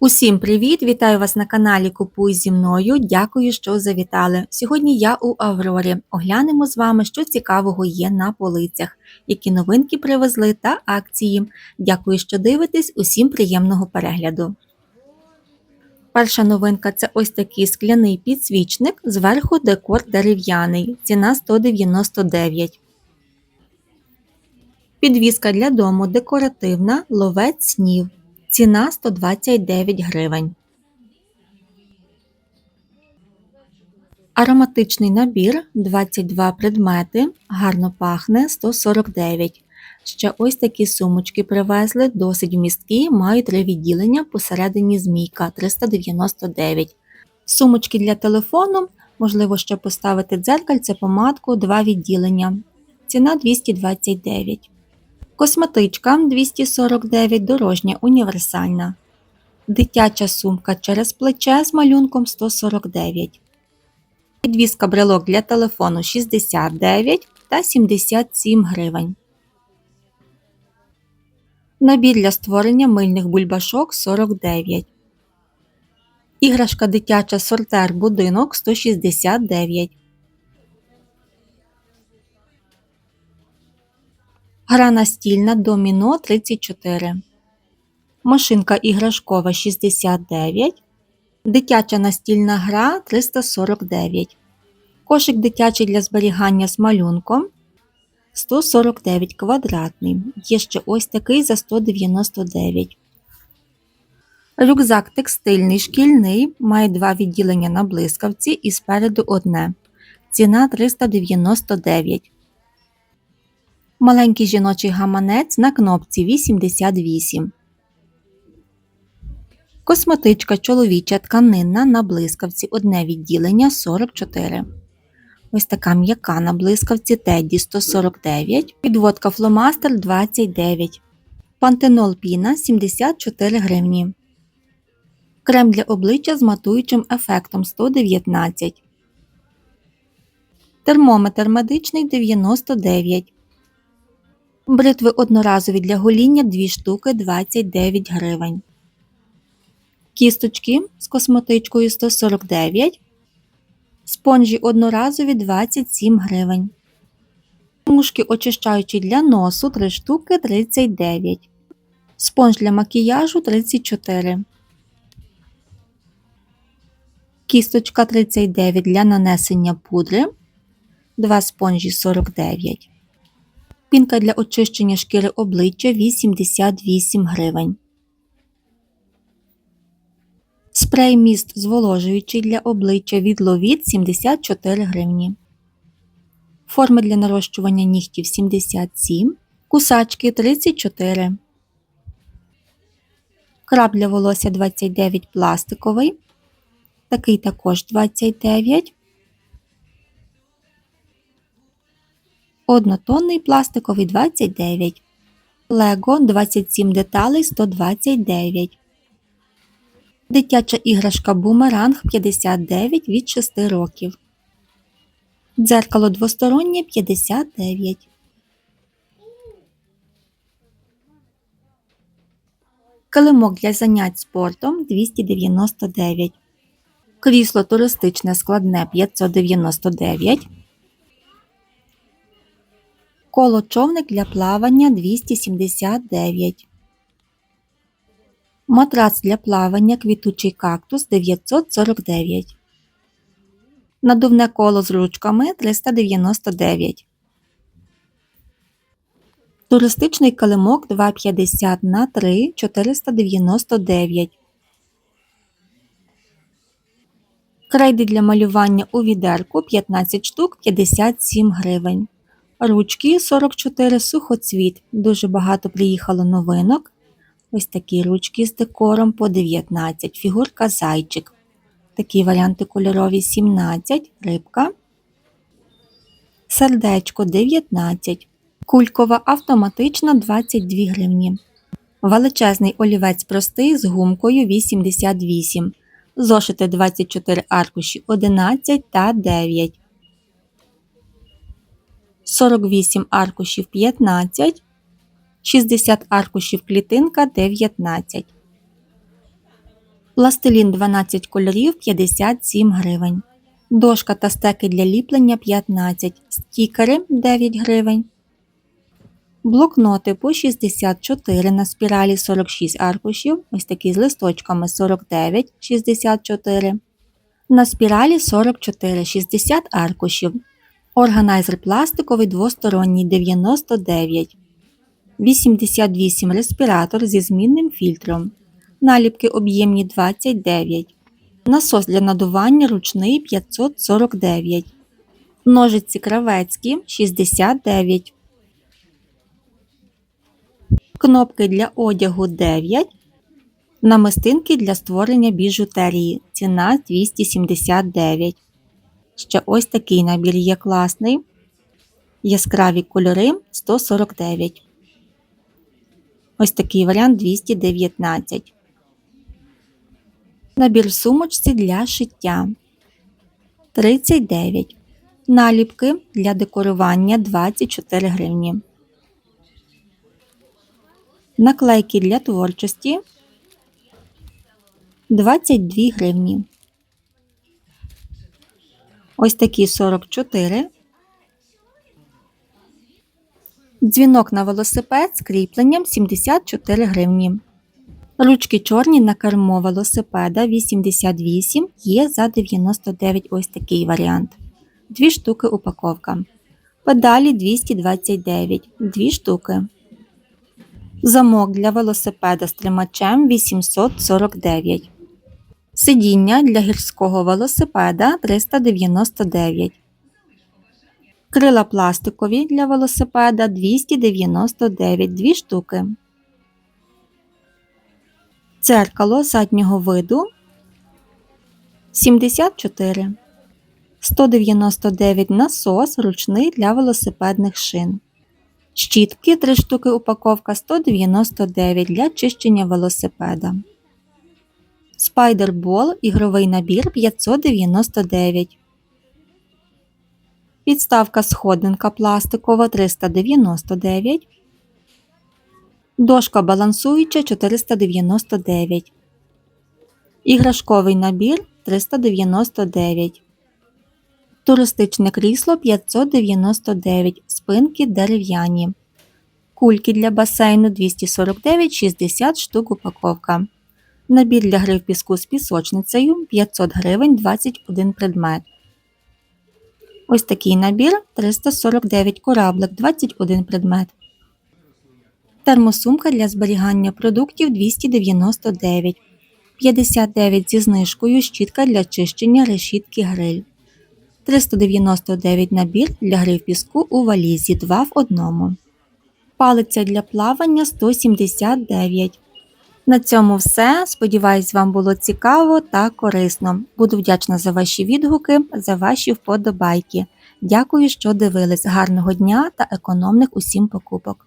Усім привіт! Вітаю вас на каналі Купуй зі мною. Дякую, що завітали. Сьогодні я у Аврорі. Оглянемо з вами, що цікавого є на полицях, які новинки привезли та акції. Дякую, що дивитесь. Усім приємного перегляду. Перша новинка це ось такий скляний підсвічник, зверху декор дерев'яний, ціна 199. Підвіска для дому декоративна, ловець снів. Ціна 129 гривень. Ароматичний набір 22 предмети. Гарно пахне 149. Ще ось такі сумочки привезли, досить вмісткі, мають три відділення посередині змійка 399. Сумочки для телефону, можливо, ще поставити дзеркальце, помадку, два відділення. Ціна 229. Косметичка 249 дорожня універсальна. Дитяча сумка через плече з малюнком 149. Підвіска брелок для телефону 69 та 77 гривень. Набір для створення мильних бульбашок 49. Іграшка дитяча сортер будинок 169. Гра настільна доміно 34. Машинка іграшкова 69. Дитяча настільна гра 349. Кошик дитячий для зберігання з малюнком 149 квадратний. Є ще ось такий за 199. Рюкзак текстильний шкільний має два відділення на блискавці і спереду одне. Ціна 399. Маленький жіночий гаманець на кнопці 88. Косметичка чоловіча тканинна на блискавці одне відділення 44. Ось така м'яка на блискавці Тедді 149. Підводка фломастер 29. Пантенол піна 74 гривні. Крем для обличчя з матуючим ефектом 119. Термометр медичний 99. Бритви одноразові для гоління 2 штуки 29 гривень. Кісточки з косметичкою 149. Спонжі одноразові 27 гривень. Мушки очищаючі для носу 3 штуки 39. Спонж для макіяжу 34. Кісточка 39 для нанесення пудри. 2 спонжі 49. Пінка для очищення шкіри обличчя 88 гривень. Спрей міст зволожуючий для обличчя від Ловіт 74 гривні. Форми для нарощування нігтів 77. Кусачки 34. Краб для волосся 29 пластиковий. Такий також 29. Однотонний пластиковий 29. Лего 27 деталей 129. Дитяча іграшка бумеранг 59 від 6 років. Дзеркало двостороннє 59. Килимок для занять спортом 299. Крісло туристичне складне 599. Коло човник для плавання 279. Матрац для плавання квітучий кактус 949. Надувне коло з ручками 399. Туристичний килимок 250 на 3 499. Крейди для малювання у відерку 15 штук 57 гривень. Ручки 44 сухоцвіт. Дуже багато приїхало новинок. Ось такі ручки з декором по 19. Фігурка зайчик. Такі варіанти кольорові 17, рибка. Сердечко 19. Кулькова автоматична 22 гривні. Величезний олівець простий з гумкою 88. Зошити 24 аркуші 11 та 9. 48 аркушів 15, 60 аркушів клітинка 19. Пластилін 12 кольорів 57 гривень. Дошка та стеки для ліплення 15, стікери 9 гривень. Блокноти по 64 на спіралі 46 аркушів, ось такі з листочками 49, 64. На спіралі 44, 60 аркушів. Органайзер пластиковий двосторонній 99. 88 респіратор зі змінним фільтром. Наліпки об'ємні 29. Насос для надування ручний 549. Ножиці кравецькі 69. Кнопки для одягу 9. Намистинки для створення біжутерії. Ціна 279. Ще ось такий набір є класний. Яскраві кольори 149. Ось такий варіант 219. Набір в сумочці для шиття 39. Наліпки для декорування 24 гривні. Наклейки для творчості 22 гривні. Ось такі 44. Дзвінок на велосипед з кріпленням 74 гривні. Ручки чорні на кермо велосипеда 88 є за 99 ось такий варіант. Дві штуки упаковка. Педалі 229, дві штуки. Замок для велосипеда з тримачем 849. Сидіння для гірського велосипеда 399. Крила пластикові для велосипеда 299 дві штуки. Дзеркало заднього виду 74. 199 насос ручний для велосипедних шин. Щітки 3 штуки упаковка 199 для чищення велосипеда. Спайдербол ігровий набір 599. Підставка сходинка пластикова 399. Дошка балансуюча 499. Іграшковий набір 399. Туристичне крісло 599. Спинки дерев'яні. Кульки для басейну 249 60 штук упаковка. Набір для гри в піску з пісочницею 500 гривень 21 предмет. Ось такий набір 349 кораблик 21 предмет. Термосумка для зберігання продуктів 299. 59 зі знижкою щітка для чищення решітки гриль. 399 набір для гри в піску у валізі 2 в одному. Палиця для плавання 179. На цьому все. Сподіваюсь, вам було цікаво та корисно. Буду вдячна за ваші відгуки, за ваші вподобайки. Дякую, що дивились. Гарного дня та економних усім покупок!